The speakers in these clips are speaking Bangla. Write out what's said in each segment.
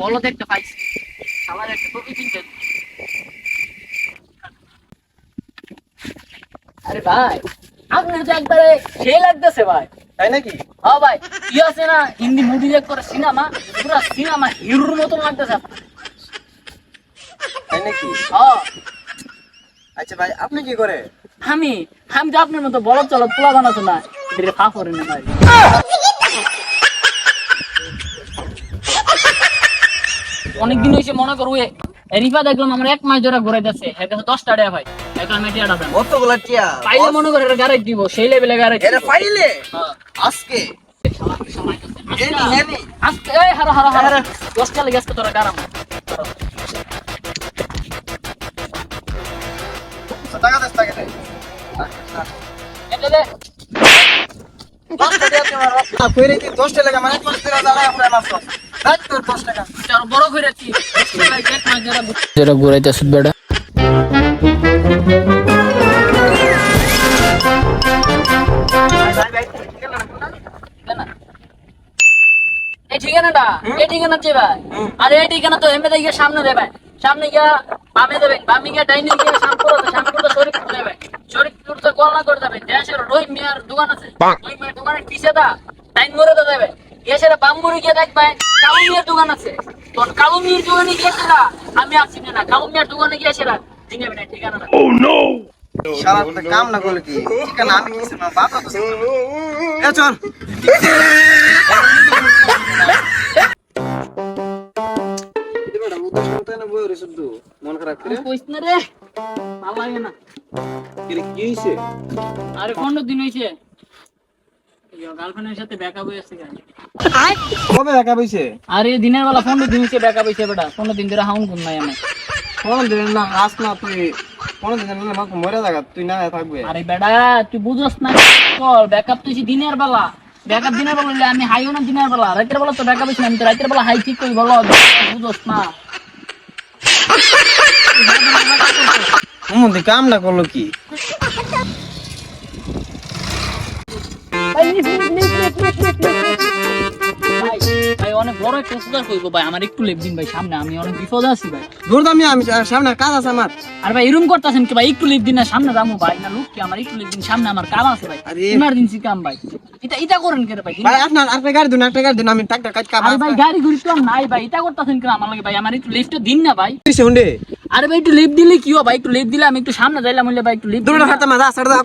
বলদ একটা পাইছি। আমার একটা টুপি কিনতে আরে ভাই আপনার তো একবারে সে লাগতেছে ভাই। তাই নাকি? হ্যাঁ ভাই কি আছে না? হিন্দি মুভি দেখ করে সিনেমা পুরো সিনেমা হিরোর মতন লাগতেছে তাই নাকি? হ্যাঁ। আচ্ছা ভাই আপনি কি করে? আমি আমি তো আপনার মতো বড় চলো পোলা বানাতো না। এটা ফা করে না ভাই। অনেকদিন হয়েছে মনে করো রিফা দেখলাম আমার এক মাস ধরে ঘুরে যাচ্ছে এর কাছে দশটা টাকা ভাই। দেন। কতগুলা টিয়া? পাইলে মনে করে এটা গ্যারেজ দিব সেই লেভেলে গ্যারেজ এটা পাইলে? আজকে? এনি আজকে এই হারো হারো হারো। দশটা লেগে আজকে তোরা গারাম। টাকা দশ টাকা দে। এটা দে। দশটা দিয়ে তোমার রক্ত কইরে দি দশটা লাগা মানে দশ টাকা দাঁড়ায় আপনার মাছ যেটা বেটা। ভাই ভাই ঠিকানা এই ঠিকানাটা এই ঠিকানা যে ভাই। আরে এই ঠিকানা তো এমনি গিয়ে সামনে দেবে। সামনে গিয়া বামে দেবে বামে গিয়া ডাইনে গিয়ে শ্যামপুর আছে শ্যামপুর তো শরীফপুর দেবে। শরীফপুর তো কলনা করে দেবে দেশের রহিম মিয়ার দোকান আছে। রহিম মিয়ার দোকানের পিছে দা টাইম করে তো দেবে। গিয়েছে বাম্বুরি গিয়ে দেখবে কালু মিয়ার দোকান আছে। তোর কালু মিয়ার দোকানে গিয়েছে না আমি আসছি না। কালু মিয়ার দোকানে গিয়েছে না চিনে না ঠিকানা শালা তো কাম না করলে কি? ঠিকানা আমি কিছু না বাবা তো এ চল। মন খারাপ করে কইস না রে ভালো লাগে না। কি হইছে? আরে পনেরো দিন হয়েছে গার্লফ্রেন্ডের সাথে ব্যাকআপ কেন? কবে একা বইছে আরে দিনের বেলা পনেরো দিন হয়েছে ব্যাকআপ হয়েছে বেটা। পনেরো দিন ধরে হাউন ঘুম নাই আমি কোন দিন না আস না তুই কোন দিন না মাকে মরে জায়গা তুই না থাকবে। আরে বেটা তুই বুঝস না চল ব্যাকআপ তো দিনের বেলা। ব্যাকআপ দিনের বেলা হইলে আমি হাইও না দিনের বেলা। রাতের বেলা তো ব্যাকআপ আমি তো রাতের বেলা হাই ঠিক করি বলো। বুঝস না। তুই কাম না করল কি? বড় একটা উপকার করব ভাই আমার একটু লেপ দিন ভাই সামনে আমি অনেক বিপদে আছি ভাই। দূর দামি আমি সামনে কাজ আছে আমার। আর ভাই এরকম করতেছেন কি ভাই একটু লিপ দিন না সামনে দামো ভাই না লোক কি আমার একটু লিপ দিন সামনে আমার কাম আছে ভাই। ইমার্জেন্সি কাম ভাই। এটা এটা করেন কেন ভাই? ভাই আপনার একটা গাড়ি দিন একটা গাড়ি দিন আমি টাকা কাজ কাম ভাই গাড়ি ঘুরি তো নাই ভাই এটা করতেছেন কেন আমার লাগে ভাই আমার একটু লিফট দিন না ভাই। হুন্ডে আরে ভাই একটু লিফট দিলে কি হবে ভাই একটু লিফট দিলে আমি একটু সামনে যাইলাম বললে ভাই একটু লিফট দূর হাতে মাথা সাড়ে দাও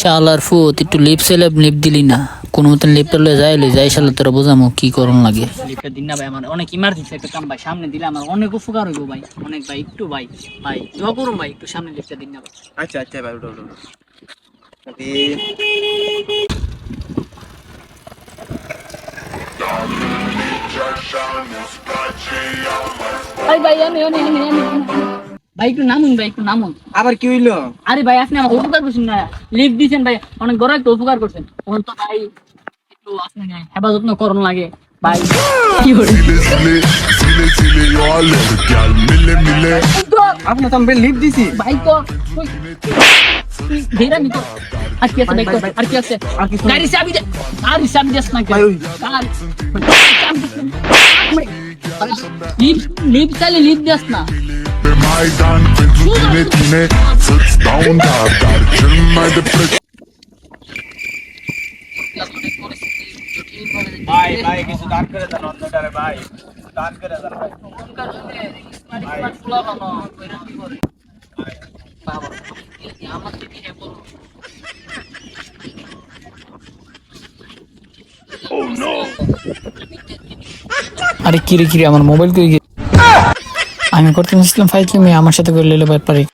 শালার ফুত একটু লিপ সেলে লিপ দিলি না। কোন মতন লিপটা লয়ে যাই লই যাই শালা তোরা বোঝামো কি করন লাগে। লিপটা দিন না ভাই আমার অনেক ইমার্জেন্সি একটা কাম ভাই সামনে দিলে আমার অনেক উপকার হইব ভাই অনেক ভাই একটু ভাই ভাই দোয়া করুন ভাই একটু সামনে লিপটা দিন না ভাই। আচ্ছা আচ্ছা ভাই উঠো উঠো। ভাই ভাই আমি আমি আমি আমি ভাই একটু নামুন ভাই একটু নামুন। আবার কি হইল? আরে ভাই আপনি আমার উপকার করছেন না। লিফট দিয়েছেন ভাই অনেক বড় একটা উপকার করছেন। তখন তো ভাই হেফাজত না করণ লাগে ভাই কি করে Zile, zile, zile, eu alerg Chiar mile, mile আপনি তো আমি লিফট দিছি ভাই তো ওই, ধীরে নি তো আর কি আছে ভাই তো? আর কি আছে আর কিছু গাড়ি চাবি দে গাড়ি চাবি দেস না ভাই, ওই। লিপ লিপ চাইলে লিপ দেস না Pe Maidan pentru tine, tine Să-ți dau un dar, dar cel mai de preț ভাই ভাই, কিছু দান করে দেন অন্ধকারে, ভাই। দান করে দেন, ভাই। আরে কিরে কিরে, আমার মোবাইল গে আমি করতে ফাইজলি মেয়ে আমার সাথে করে লেলে পারি